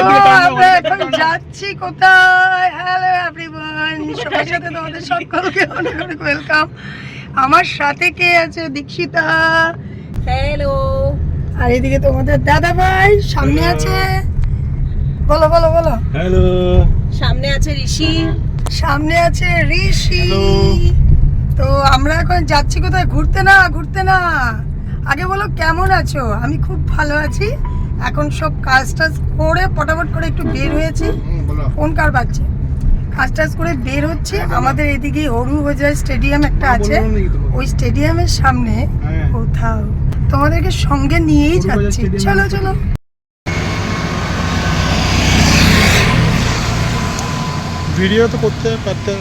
আমরা এখন যাচ্ছি কোথায়? হ্যালো এভরিওয়ান সবার সাথে তোমাদের সকলকে অনেক অনেক ওয়েলকাম আমার সাথে কে আছে? দীক্ষিতা। হ্যালো আর এদিকে তোমাদের দাদা ভাই সামনে আছে। বলো বলো বলো। হ্যালো সামনে আছে ঋষি। সামনে আছে ঋষি। তো আমরা এখন যাচ্ছি কোথায়? ঘুরতে না ঘুরতে না। আগে বলো কেমন আছো? আমি খুব ভালো আছি। এখন সব কাজ টাজ করে পটাপট করে একটু বের হয়েছি। ফোন কার বাজছে? কাজ টাজ করে বের হচ্ছে। আমাদের এদিকে হরু হজার স্টেডিয়াম একটা আছে। ওই স্টেডিয়ামের সামনে হ্যাঁ। কোথাও। তোমাদেরকে সঙ্গে নিয়েই যাচ্ছি। চলো চলো। ভিডিও তো করতে পারতে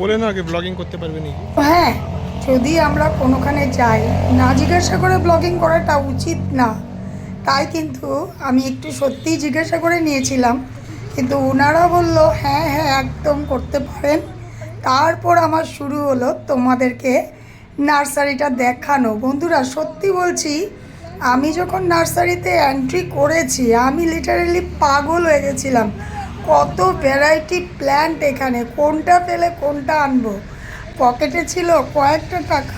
বলে না আগে ব্লগিং করতে পারবে নাকি? হ্যাঁ। যদি আমরা কোনোখানে যাই, না জিজ্ঞাসা করে ব্লগিং করাটা উচিত না। তাই কিন্তু আমি একটু সত্যিই জিজ্ঞাসা করে নিয়েছিলাম। কিন্তু ওনারা বলল হ্যাঁ হ্যাঁ একদম করতে পারেন। তারপর আমার শুরু হলো তোমাদেরকে নার্সারিটা দেখানো। বন্ধুরা, সত্যি বলছি, আমি যখন নার্সারিতে এন্ট্রি করেছি, আমি লিটারালি পাগল হয়ে গেছিলাম। কত ভ্যারাইটি প্ল্যান্ট এখানে, কোনটা পেলে কোনটা আনব? পকেটে ছিল কয়েকটা টাকা।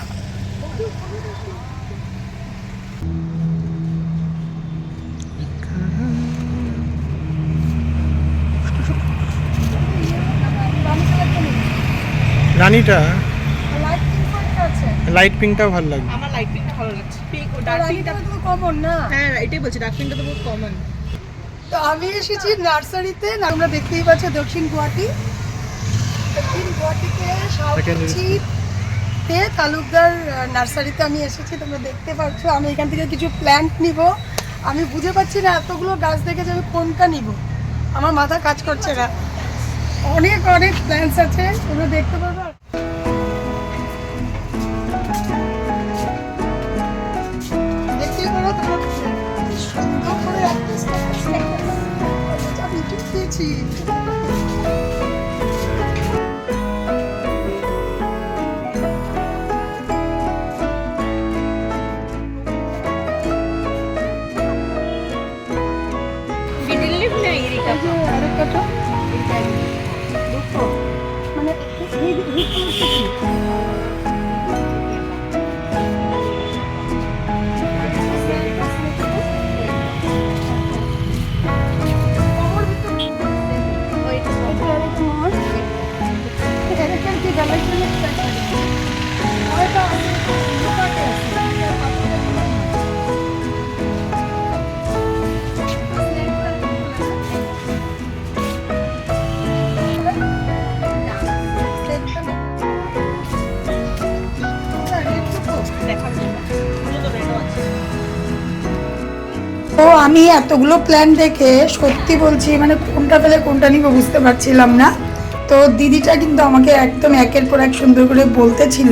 রানিটা লাইট পিঙ্কটা ভালো লাগবে আমার লাইট পিঙ্ক ভালো লাগছে। পিঙ্ক ও ডার্ক পিঙ্কটা কমন না। হ্যাঁ এটাই বলছি ডার্ক পিঙ্কটা তো বহুত কমন তো আমি এসেছি নার্সারিতে আমরা দেখতেই পাচ্ছি দক্ষিণ গুয়াহাটি। দক্ষিণ গুয়াহাটিতে তালুকদার নার্সারিতে আমি এসেছি তোমরা দেখতে পাচ্ছ। আমি এখান থেকে কিছু প্ল্যান্ট নিব। আমি বুঝে পাচ্ছি না এতগুলো গাছ দেখে যে আমি কোনটা নিব। আমার মাথা কাজ করছে না। অনেক অনেক প্ল্যান্টস আছে। তোমরা দেখতে পারবে। পারো সুন্দর করে আমি ঢুকিয়েছি মানে আমি এতগুলো প্ল্যান দেখে সত্যি বলছি মানে কোনটা পেলে কোনটা নিব বুঝতে পারছিলাম না। তো দিদিটা কিন্তু আমাকে একদম একের পর এক সুন্দর করে বলতেছিল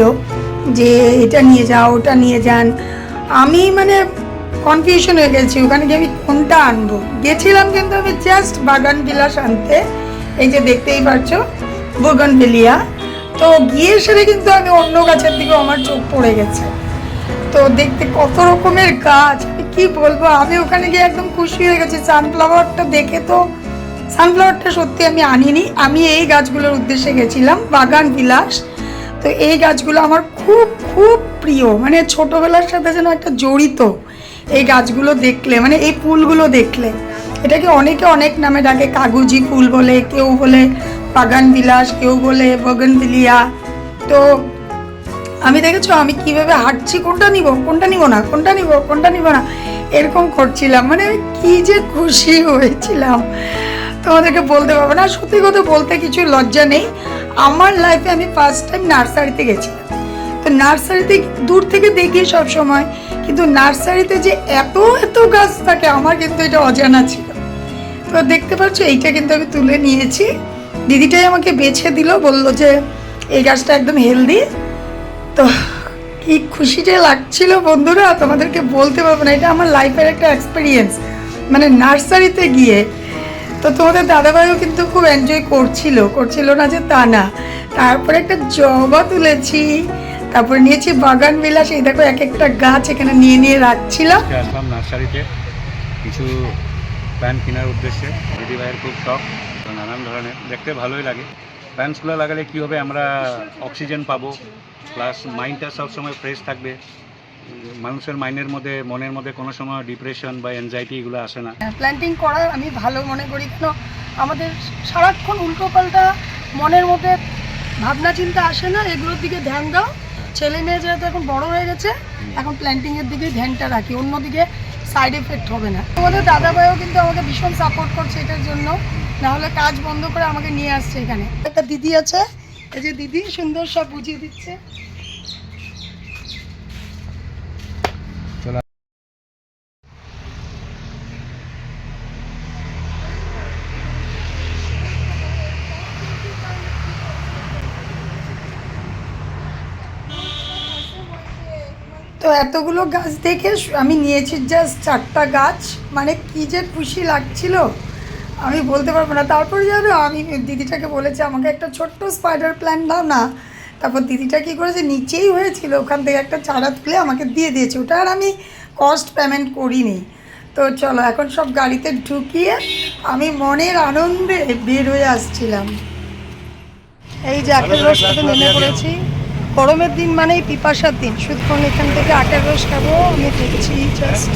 যে, এটা নিয়ে যাও, ওটা নিয়ে যান। আমি মানে কনফিউশন হয়ে গেছি, ওখানে গিয়ে আমি কোনটা আনব? গেছিলাম কিন্তু আমি জাস্ট বাগান বিলাস আনতে, এই যে দেখতেই পাচ্ছো বোগনভেলিয়া তো গিয়ে সেরে কিন্তু আমি অন্য গাছের দিকেও আমার চোখ পড়ে গেছে। তো দেখতে কত রকমের গাছ কি বলব? আমি ওখানে গিয়ে একদম খুশি হয়ে গেছি। সানফ্লাওয়ারটা দেখে তো সানফ্লাওয়ারটা সত্যি আমি আনিনি। আমি এই গাছগুলোর উদ্দেশ্যে গেছিলাম, বাগান বিলাস। তো এই গাছগুলো আমার খুব খুব প্রিয়। মানে ছোটোবেলার সাথে যেন একটা জড়িত এই গাছগুলো দেখলে মানে এই ফুলগুলো দেখলে। এটাকে অনেকে অনেক নামে ডাকে, কাগজি ফুল বলে, কেউ বলে বাগান বিলাস, কেউ বলে বগনভিলিয়া। তো আমি দেখেছ, আমি কীভাবে হাঁটছি, কোনটা নিব কোনটা নিব না, কোনটা নিব কোনটা নিব না, এরকম করছিলাম। মানে কি যে খুশি হয়েছিলাম। তোমাদেরকে বলতে পারব না, সত্যি কথা বলতে কিছু লজ্জা নেই। আমার লাইফে আমি ফার্স্ট টাইম নার্সারিতে গেছিলাম। তো নার্সারিতে দূর থেকে দেখি সব সময় কিন্তু নার্সারিতে যে এত এত গাছ থাকে, আমার কিন্তু এটা অজানা ছিল। তো দেখতে পাচ্ছ, এইটা কিন্তু আমি তুলে নিয়েছি। দিদিটাই আমাকে বেছে দিল, বলল যে, এই গাছটা একদম হেলদি তো কি খুশিটা লাগছিল বন্ধুরা? তোমাদেরকে বলতে পারব না, এটা আমার লাইফের একটা এক্সপিরিয়েন্স মানে নার্সারিতে গিয়ে, তো তোমাদের দাদাভাইও কিন্তু খুব এনজয় করছিল করছিল না যে তা না। তারপরে একটা জবা তুলেছি, তারপরে নিয়েছি বাগান বিলাস। এই দেখো, এক একটা গাছ এখানে নিয়ে নিয়ে রাখছিলাম। আসলাম নার্সারিতে কিছু প্যান্ট কেনার উদ্দেশ্যে। দিদি ভাইয়ের খুব শখ, নানান ধরনের। দেখতে ভালোই লাগে। প্যান্টসগুলো লাগালে কী হবে, আমরা অক্সিজেন পাবো। প্লাস মাইন্ডটা সবসময় ফ্রেশ থাকবে। মানুষের মাইন্ডের মধ্যে, মনের মধ্যে কোনো সময় ডিপ্রেশন বা অ্যাংজাইটি এগুলো আসে না। প্ল্যান্টিং করা আমি ভালো মনে করি, কেন আমাদের সারাক্ষণ উল্টো পাল্টা মনের মধ্যে ভাবনা চিন্তা আসে না, এগুলোর দিকে ধ্যান দাও। ছেলে মেয়ে যেহেতু এখন বড় হয়ে গেছে, এখন প্ল্যান্টিংয়ের দিকে ধ্যানটা রাখি, অন্যদিকে সাইড এফেক্ট হবে না। আমাদের দাদা ভাইও কিন্তু আমাকে ভীষণ সাপোর্ট করছে এটার জন্য, নাহলে কাজ বন্ধ করে আমাকে নিয়ে আসছে এখানে। একটা দিদি আছে এই যে দিদি সুন্দর সব বুঝিয়ে দিচ্ছে। তো এতগুলো গাছ দেখে আমি নিয়েছি জাস্ট চারটা গাছ। মানে কি যে খুশি লাগছিল। আমি বলতে পারব না। তারপর জানো আমি দিদিটাকে বলেছি আমাকে একটা ছোট্ট স্পাইডার প্ল্যান দাও না। তারপর দিদিটা কী করেছে নিচেই হয়েছিল ওখান থেকে একটা চারা তুলে আমাকে দিয়ে দিয়েছে। ওটা আর আমি কস্ট পেমেন্ট করিনি। তো চলো এখন সব গাড়িতে ঢুকিয়ে আমি মনের আনন্দে বের হয়ে আসছিলাম। এই যে আখের রস খেতে নেমে পড়েছি। গরমের দিন মানেই পিপাসার দিন। সুতরাং এখান থেকে আখের রস খাব আমি দেখছি জাস্ট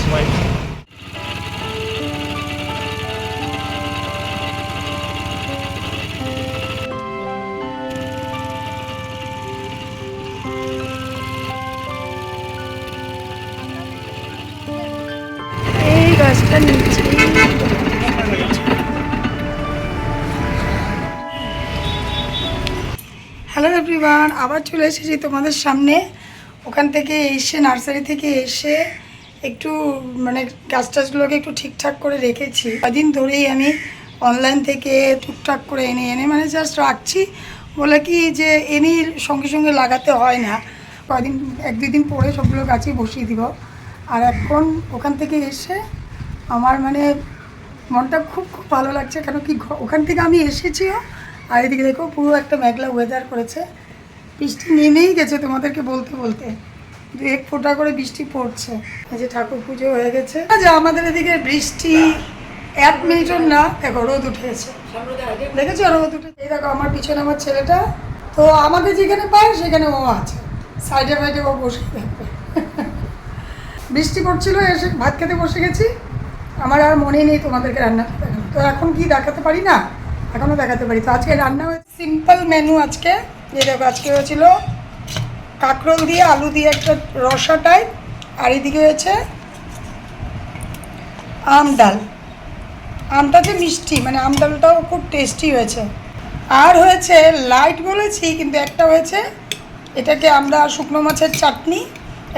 হ্যালো এভরিওয়ান আবার চলে এসেছি তোমাদের সামনে। ওখান থেকে এসে, নার্সারি থেকে এসে একটু মানে গাছ টাছগুলোকে একটু ঠিকঠাক করে রেখেছি। কদিন ধরেই আমি অনলাইন থেকে টুকটাক করে এনে এনে মানে জাস্ট রাখছি। বলে কি যে এনেই সঙ্গে সঙ্গে লাগাতে হয় না। কদিন, এক দুই দিন পরে সবগুলো গাছই বসিয়ে দিব। আর এখন ওখান থেকে এসে আমার মানে মনটা খুব খুব ভালো লাগছে, কেন কি ওখান থেকে আমি এসেছিও আর এদিকে দেখো পুরো একটা মেঘলা ওয়েদার করেছে। বৃষ্টি নেমেই গেছে তোমাদেরকে বলতে বলতে। দু এক ফোঁটা করে বৃষ্টি পড়ছে। এই যে ঠাকুর পুজো হয়ে গেছে। যে আমাদের এদিকে বৃষ্টি এক মিনিটও না, দেখো রোদ উঠেছে। দেখেছ রোদ উঠে এই দেখো আমার পিছনে আমার ছেলেটা। তো আমাদের যেখানে পায়, সেখানে ও আছে। সাইডে ফাইডে ও বসে থাকবে। বৃষ্টি পড়ছিল, এসে ভাত খেতে বসে গেছি। আমার আর মনে নেই তোমাদেরকে রান্না তো এখন কি দেখাতে পারি না? এখনও দেখাতে পারি। তো আজকে রান্না হয়েছে সিম্পল মেনু আজকে। যে দেখো, আজকে হয়েছিল কাঁকরোল দিয়ে আলু দিয়ে একটা রসা টাইপ আর এদিকে হয়েছে আম ডাল। আমটা যে মিষ্টি মানে আম ডালটাও খুব টেস্টি হয়েছে। আর হয়েছে লাইট বলেছি, কিন্তু একটা হয়েছে এটাকে আমরা শুকনো মাছের চাটনি।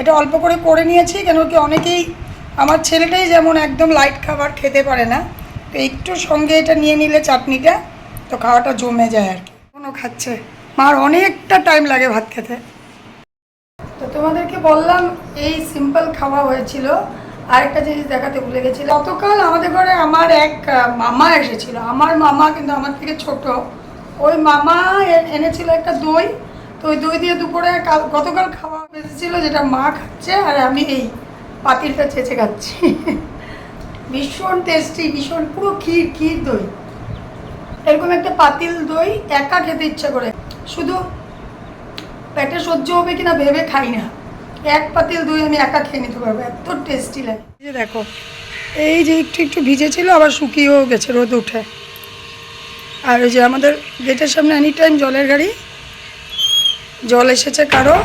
এটা অল্প করে করে নিয়েছি, কেন কি অনেকেই আমার ছেলেটাই যেমন একদম লাইট খাবার খেতে পারে না, তো একটু সঙ্গে এটা নিয়ে নিলে চাটনিটা, তো খাওয়াটা জমে যায় আর কি। কোনো খাচ্ছে। মার অনেকটা টাইম লাগে ভাত খেতে। তো তোমাদেরকে বললাম, এই সিম্পল খাওয়া হয়েছিল। আরেকটা জিনিস দেখাতে ভুলে গেছিল গতকাল আমাদের ঘরে আমার এক মামা এসেছিল। আমার মামা কিন্তু আমার থেকে ছোট। ওই মামা এনেছিল একটা দই। তো ওই দই দিয়ে দুপুরে কাল- গতকাল খাওয়া এসেছিল যেটা মা খাচ্ছে আর আমি এই। পাতিলটা চেঁচে খাচ্ছি। ভীষণ টেস্টি ভীষণ, পুরো ক্ষীর ক্ষীর দই। এরকম একটা পাতিল দই একা খেতে ইচ্ছে করে। শুধু পেটে সহ্য হবে কিনা ভেবে খাই না। এক পাতিল দই আমি একা খেয়ে নিতে পারব, এত টেস্টি লাগে। যে দেখো, এই যে একটু একটু ভিজেছিল, আবার শুকিয়েও গেছে রোদ উঠে। আর ওই যে আমাদের গেটের সামনে এনি টাইম জলের গাড়ি, জল এসেছে কারও।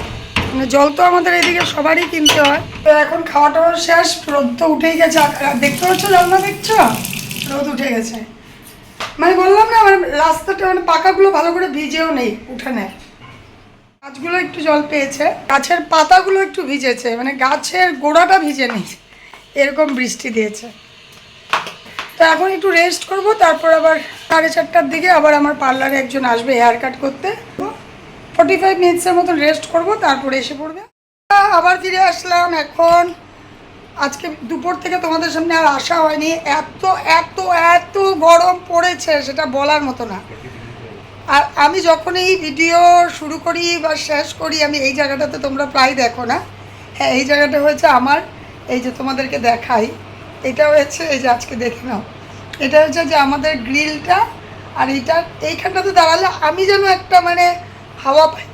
মানে জল তো আমাদের এদিকে সবারই কিনতে হয়। তো এখন খাওয়া টাওয়া শেষ, রোদ তো উঠেই গেছে। দেখতে পাচ্ছ না দেখছ? রোদ উঠে গেছে। মানে বললাম না মানে রাস্তাটা মানে পাকাগুলো ভালো করে ভিজেও নেই উঠানে। গাছগুলো একটু জল পেয়েছে। গাছের পাতাগুলো একটু ভিজেছে মানে গাছের গোড়াটা ভিজে নেই। এরকম বৃষ্টি দিয়েছে। তো এখন একটু রেস্ট করব, তারপর আবার সাড়ে চারটার দিকে আবার আমার পার্লারে একজন আসবে হেয়ার কাট করতে। ফর্টি ফাইভ মিনিটসের মতন রেস্ট করব, তারপরে এসে পড়বে। আবার ফিরে আসলাম এখন। আজকে দুপুর থেকে তোমাদের সামনে আর আসা হয়নি। এত এত এত গরম পড়েছে, সেটা বলার মতো না। আর আমি যখনই ভিডিও শুরু করি বা শেষ করি, আমি এই জায়গাটাতে তোমরা প্রায় দেখো না। হ্যাঁ এই জায়গাটা হয়েছে আমার, এই যে তোমাদেরকে দেখাই। এটা হয়েছে, এই যে আজকে দেখে নাও। এটা হচ্ছে যে আমাদের গ্রিলটা, আর এটা এইখানটাতে দাঁড়ালে আমি যেন একটা মানে হাওয়া পাই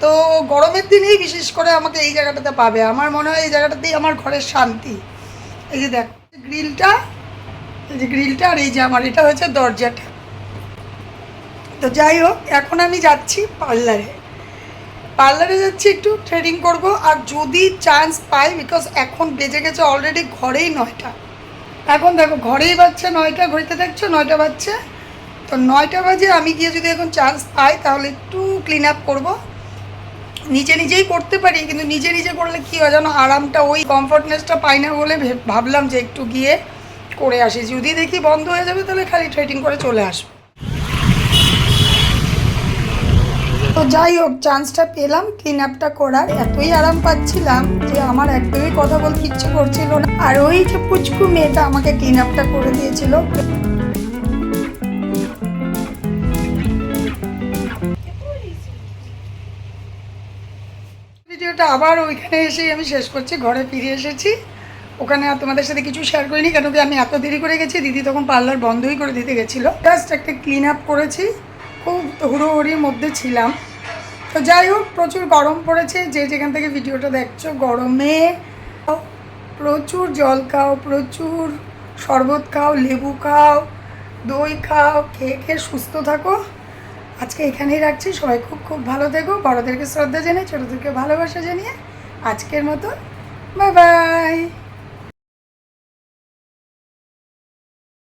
তো গরমের দিনেই বিশেষ করে আমাকে এই জায়গাটাতে পাবে। আমার মনে হয় এই জায়গাটাতেই আমার ঘরের শান্তি। এই যে দেখো গ্রিলটা, এই যে গ্রিলটা আর এই যে আমার, এটা হচ্ছে দরজাটা। তো যাই হোক, এখন আমি যাচ্ছি পার্লারে। পার্লারে যাচ্ছি, একটু ট্রেডিং করব। আর যদি চান্স পাই বিকজ এখন বেজে গেছে অলরেডি ঘরেই নয়টা। এখন দেখো, ঘরেই বাজছে নয়টা, ঘড়িতে দেখছ নয়টা বাজছে। তো নয়টা বাজে, আমি গিয়ে যদি এখন চান্স পাই, তাহলে একটু ক্লিন আপ করব। নিজে নিজেই করতে পারি, কিন্তু নিজে নিজে করলে কী হয় যেন আরামটা, ওই কমফর্টনেসটা পাই না বলে ভাবলাম যে একটু গিয়ে করে আসি। যদি দেখি বন্ধ হয়ে যাবে, তাহলে খালি থ্রেডিং করে চলে আসব। তো যাই হোক চান্সটা পেলাম ক্লিন আপটা করার। এতই আরাম পাচ্ছিলাম যে আমার একদমই কথা বলতে ইচ্ছে করছিল না। আর ওই যে পুচকু মেয়েটা আমাকে ক্লিন আপটা করে দিয়েছিল। ভিডিওটা আবার ওইখানে এসেই আমি শেষ করছি, ঘরে ফিরে এসেছি। ওখানে আর তোমাদের সাথে কিছু শেয়ার করিনি, কেন কি আমি এত দেরি করে গেছি, দিদি তখন পার্লার বন্ধই করে দিতে গেছিল। জাস্ট একটা ক্লিন আপ করেছি, খুব হুড়োহুড়ির মধ্যে ছিলাম। তো যাই হোক, প্রচুর গরম পড়েছে, যে যেখান থেকে ভিডিওটা দেখছ, গরমে প্রচুর জল খাও, প্রচুর শরবত খাও, লেবু খাও, দই খাও, খেয়ে খেয়ে সুস্থ থাকো। আজকে এখানেই রাখছি। সবাই খুব খুব ভালো থেকো। বড়োদেরকে শ্রদ্ধা জানিয়ে, ছোটোদেরকে ভালোবাসা জানিয়ে আজকের মতো। Bye bye.